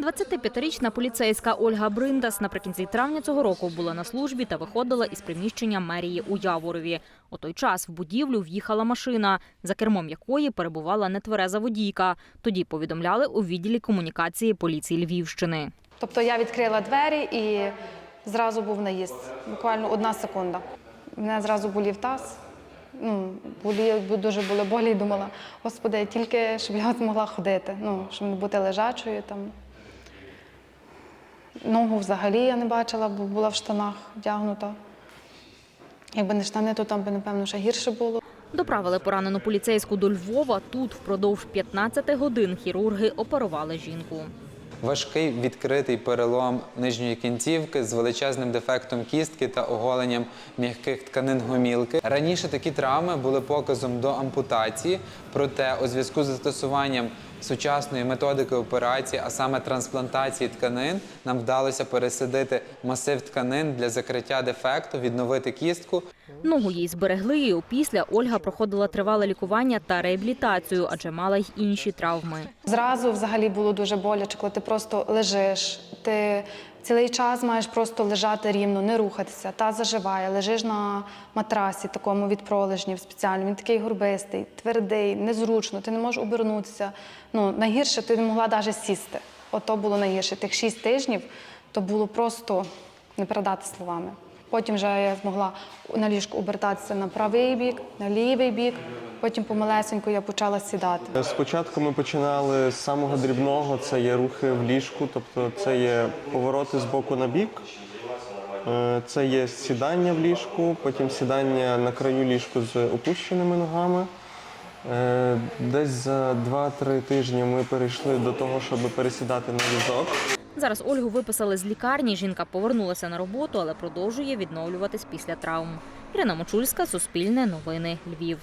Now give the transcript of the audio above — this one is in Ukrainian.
25-річна поліцейська Ольга Бриндас наприкінці травня цього року була на службі та виходила із приміщення мерії у Яворові. У той час в будівлю в'їхала машина, за кермом якої перебувала нетвереза водійка. Тоді повідомляли у відділі комунікації поліції Львівщини. Тобто я відкрила двері і зразу був наїзд. Буквально одна секунда. Мене зразу болів таз. Ну, болі, дуже були болі і думала, господи, тільки щоб я змогла ходити, ну, щоб не бути лежачою там. Ногу взагалі я не бачила, бо була в штанах вдягнута. Якби не штани, то там би, напевно, ще гірше було. Доправили поранену поліцейську до Львова. Тут впродовж 15 годин хірурги оперували жінку. Важкий відкритий перелом нижньої кінцівки з величезним дефектом кістки та оголенням м'яких тканин гомілки. Раніше такі травми були показом до ампутації, проте у зв'язку з застосуванням сучасної методики операції, а саме трансплантації тканин, нам вдалося пересадити масив тканин для закриття дефекту, відновити кістку. Ногу їй зберегли, і опісля Ольга проходила тривале лікування та реабілітацію, адже мала й інші травми. Зразу взагалі було дуже боляче, коли ти просто лежиш. Ти цілий час маєш просто лежати рівно, не рухатися. Та заживає, лежиш на матрасі, такому від пролежнів спеціально. Він такий горбистий, твердий, незручно, ти не можеш обернутися. Ну, найгірше ти не могла навіть сісти. Ото було найгірше. Тих шість тижнів то було просто не передати словами. Потім вже я змогла на ліжку обертатися на правий бік, на лівий бік. Потім помалесенько я почала сідати. Спочатку ми починали з самого дрібного, це є рухи в ліжку, тобто це є повороти з боку на бік, Е, це є сідання в ліжку, потім сідання на краю ліжку з опущеними ногами. Е, Десь за 2-3 тижні ми перейшли до того, щоб пересідати на візок. Зараз Ольгу виписали з лікарні. Жінка повернулася на роботу, але продовжує відновлюватись після травм. Ірина Мочульська, Суспільне новини, Львів.